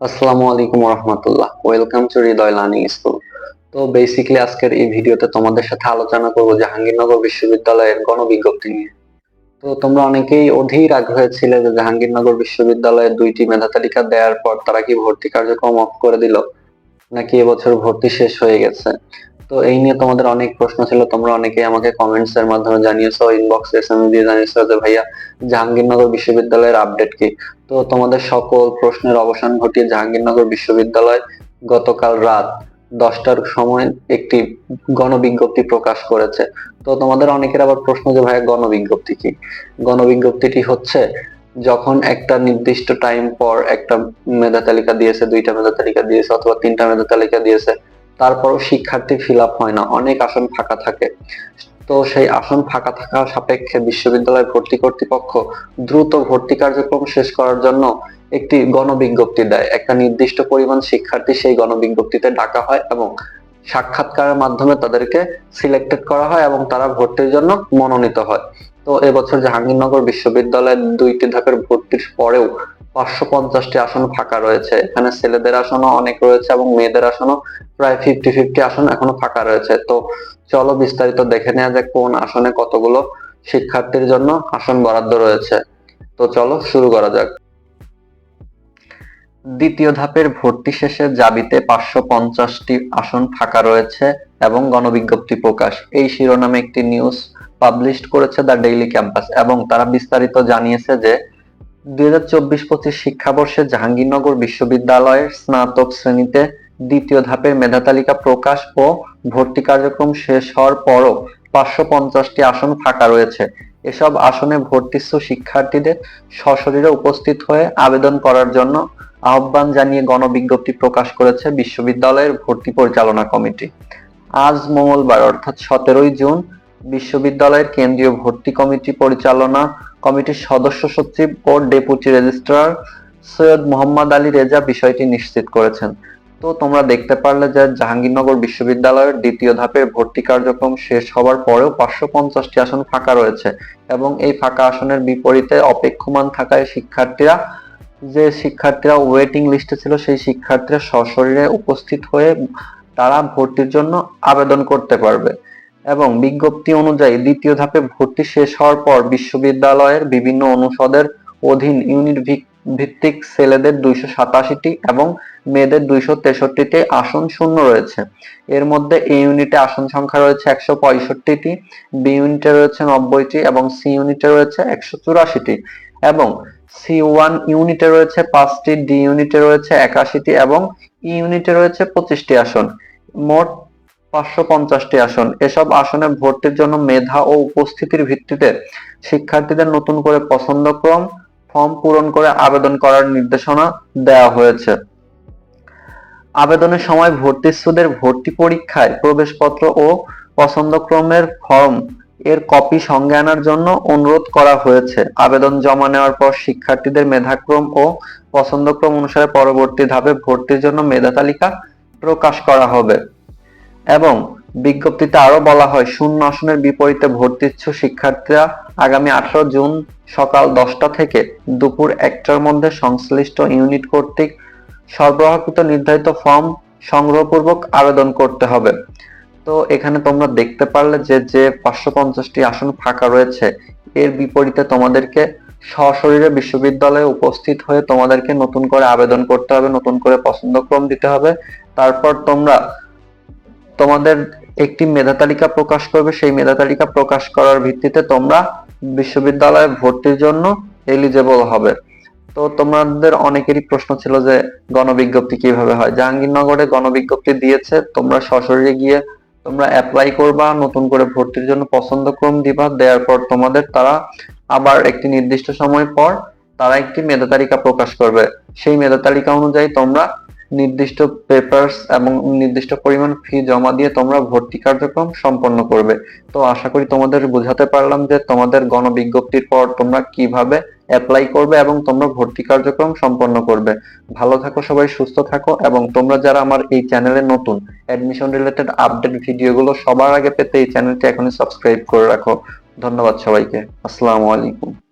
আসসালামু আলাইকুম রহমতুল্লাহ welcome to Hridoy learning school. তো বেসিক্যালি আজকের এই ভিডিওতে তোমাদের সাথে আলোচনা করব জাহাঙ্গীরনগর বিশ্ববিদ্যালয়ের গণবিজ্ঞপ্তি নিয়ে। তো তোমরা অনেকেই অধীর আগ্রহে ছিলে যে জাহাঙ্গীরনগর বিশ্ববিদ্যালয়ের দুইটি মেধা তালিকা দেওয়ার পর তারা কি ভর্তি কার্যক্রম অফ করে দিল? নাকি এবছর ভর্তি শেষ হয়ে গেছে? তো এই নিয়ে তোমাদের অনেক প্রশ্ন ছিল, তোমরা অনেকে আমাকে কমেন্টস এর মাধ্যমে জানিয়েছো ইনবক্স এসএমএস দিয়ে জানিয়েছো যে ভাইয়া জাহাঙ্গীরনগর বিশ্ববিদ্যালয়ের আপডেট কি? তো তোমাদের সকল প্রশ্নের অবসান ঘটিয়ে জাহাঙ্গীরনগর বিশ্ববিদ্যালয় গতকাল রাত দশটার সময় একটি গণবিজ্ঞপ্তি প্রকাশ করেছে। তো তোমাদের অনেকের আবার প্রশ্ন যে ভাইয়া গণবিজ্ঞপ্তি কি? গণবিজ্ঞপ্তিটি হচ্ছে, যখন একটা নির্দিষ্ট টাইম পর একটা মেধা তালিকা দিয়েছে, দুইটা মেধা তালিকা দিয়েছে অথবা তিনটা মেধা তালিকা দিয়েছে তারপরও শিক্ষার্থী ফিল হয় না, অনেক আসন ফাঁকা থাকে। তো সেই আসন ফাঁকা থাকা সাপেক্ষে বিশ্ববিদ্যালয় ভর্তি কর্তৃপক্ষ দ্রুত ভর্তি কার্যক্রম শেষ করার জন্য একটি গণবিজ্ঞপ্তি দেয়। একটা নির্দিষ্ট পরিমাণ শিক্ষার্থী সেই গণবিজ্ঞপ্তিতে ডাকা হয় এবং সাক্ষাৎকারের মাধ্যমে তাদেরকে সিলেক্টেড করা হয় এবং তারা ভর্তির জন্য মনোনীত হয়। তো এবছর জাহাঙ্গীরনগর বিশ্ববিদ্যালয়ের দুইটি ধাপের ভর্তির পরেও পাঁচশো আসন ফাঁকা রয়েছে। এখানে ছেলেদের আসনও অনেক রয়েছে এবং মেয়েদের আসনও প্রায় ফিফটি ফিফটি আসন এখনও ফাঁকা রয়েছে। তো চলো বিস্তারিত দেখে নেওয়া যাক কোন আসনে কতগুলো শিক্ষার্থীর জন্য আসন বরাদ্দ রয়েছে। তো চলো শুরু করা যাক। দ্বিতীয় ধাপের ভর্তি শেষে জাবিতে পাঁচশো পঞ্চাশটি আসন ফাঁকা রয়েছে এবং গণবিজ্ঞপ্তি প্রকাশ। এই শিরোনামে একটি নিউজ পাবলিশ করেছে দ্য ডেইলি ক্যাম্পাস এবং তারা বিস্তারিত জানিয়েছে যে দুই হাজার চব্বিশ পঁচিশ শিক্ষাবর্ষে জাহাঙ্গীরনগর বিশ্ববিদ্যালয়ের স্নাতক শ্রেণীতে দ্বিতীয় ধাপের মেধা তালিকা প্রকাশ ও ভর্তি কার্যক্রম শেষ হওয়ার পরও পাঁচশো পঞ্চাশটি আসন ফাঁকা রয়েছে। এসব আসনে ভর্তিচ্ছু শিক্ষার্থীদের সশরীরে উপস্থিত হয়ে আবেদন করার জন্য আহ্বান জানিয়ে গণবিজ্ঞপ্তি প্রকাশ করেছে বিশ্ববিদ্যালয়ের ভর্তি পরিচালনা কমিটি। আজ মঙ্গলবার, অর্থাৎ সতেরোই জুন বিশ্ববিদ্যালয়ের কেন্দ্রীয় ভর্তি কমিটি পরিচালনা কমিটির সদস্য সচিব ও ডেপুটি রেজিস্ট্রার সৈয়দ মোহাম্মদ আলী রেজা বিষয়টি নিশ্চিত করেছেন। তো তোমরা দেখতে পারলে যে জাহাঙ্গীরনগর বিশ্ববিদ্যালয়ের দ্বিতীয় ধাপের ভর্তি কার্যক্রম শেষ হওয়ার পরেও পাঁচশো পঞ্চাশটি আসন ফাঁকা রয়েছে এবং এই ফাঁকা আসনের বিপরীতে অপেক্ষমান থাকায় শিক্ষার্থীরা, যে শিক্ষার্থীরা ওয়েটিং লিস্টে ছিল সেই শিক্ষার্থীরা সশরীরে উপস্থিত হয়ে তারা ভর্তির জন্য আবেদন করতে পারবে। এবং বিজ্ঞপ্তি অনুযায়ী দ্বিতীয় ধাপে ভর্তি শেষ হওয়ার পর বিশ্ববিদ্যালয়ের বিভিন্ন অনুষদের অধীন ইউনিট ভিত্তিক ছেলেদের দুইশো সাতাশিটি এবং মেয়েদের দুইশো তেষট্টিটি আসন শূন্য রয়েছে। এর মধ্যে এ ইউনিটে আসন সংখ্যা রয়েছে একশো পঁয়ষট্টিটি, বি ইউনিটে রয়েছে নব্বইটি এবং সি ইউনিটে রয়েছে একশো চুরাশিটি এবং সি ওয়ান ইউনিটে রয়েছে পাঁচটি, ডি ইউনিটে রয়েছে একাশিটি এবং ই ইউনিটে রয়েছে পঁচিশটি আসন। মোট পাঁচশো পঞ্চাশটি আসন। এসব আসনে ভর্তির জন্য মেধা ও উপস্থিতির ভিত্তিতে শিক্ষার্থীদের নতুন করে পছন্দক্রম ফর্ম পূরণ করে আবেদন করার নির্দেশনা দেওয়া হয়েছে। আবেদনের সময় ভর্তিচ্ছুদের ভর্তি পরীক্ষায় প্রবেশপত্র ও পছন্দক্রমের ফর্ম এর কপি সঙ্গে আনার জন্য অনুরোধ করা হয়েছে। আবেদন জমা নেওয়ার পর শিক্ষার্থীদের মেধাক্রম ও পছন্দক্রম অনুসারে পরবর্তী ধাপে ভর্তির জন্য মেধা তালিকা প্রকাশ করা হবে। এবং বিজ্ঞপ্তিতে আরও বলা হয়, শূন্য আসনের বিপরীতে ভর্তিচ্ছু শিক্ষার্থীরা আগামী আঠারো জুন সকাল দশটা থেকে দুপুর একটার মধ্যে সংশ্লিষ্ট ইউনিট কর্তৃক সরবরাহকৃত নির্ধারিত ফর্ম সংগ্রহপূর্বক আবেদন করতে হবে। তো এখানে তোমরা দেখতে পারলে যে যে পাঁচশো পঞ্চাশটি আসন ফাঁকা রয়েছে, এর বিপরীতে তোমাদেরকে সশরীরে বিশ্ববিদ্যালয়ে উপস্থিত হয়ে তোমাদেরকে নতুন করে আবেদন করতে হবে, নতুন করে পছন্দক্রম দিতে হবে। তারপর তোমরা তোমাদের একটি মেধা তালিকা প্রকাশ করবে, সেই মেধা তালিকা প্রকাশ করার ভিত্তিতে তোমরা বিশ্ববিদ্যালয়ে ভর্তির জন্য এলিজেবল হবে। তো তোমাদের অনেকেরই প্রশ্ন ছিল যে গণবিজ্ঞপ্তি কীভাবে হয়? জাহাঙ্গীরনগরে গণবিজ্ঞপ্তি দিয়েছে, তোমরা সশরীরে গিয়ে তোমরা অ্যাপ্লাই করবা, নতুন করে ভর্তির জন্য পছন্দক্রম দিবা, দেওয়ার পর তোমাদের তারা আবার একটি নির্দিষ্ট সময় পর তারা একটি মেধা তালিকা প্রকাশ করবে। সেই মেধা তালিকা অনুযায়ী তোমরা নির্দিষ্ট পেপারস এবং নির্দিষ্ট পরিমাণ ফি জমা দিয়ে তোমরা ভর্তি কার্যক্রম সম্পন্ন করবে। তো আশা করি তোমাদের বোঝাতে পারলাম যে তোমাদের গণবিজ্ঞপ্তির পর তোমরা কীভাবে অ্যাপ্লাই করবে এবং তোমরা ভর্তি কার্যক্রম সম্পন্ন করবে। ভালো থাকো সবাই, সুস্থ থাকো এবং তোমরা যারা আমার এই চ্যানেলে নতুন অ্যাডমিশন রিলেটেড আপডেট ভিডিওগুলো সবার আগে পেতে এই চ্যানেলটি এখনই সাবস্ক্রাইব করে রাখো। ধন্যবাদ সবাইকে। আসসালামু আলাইকুম।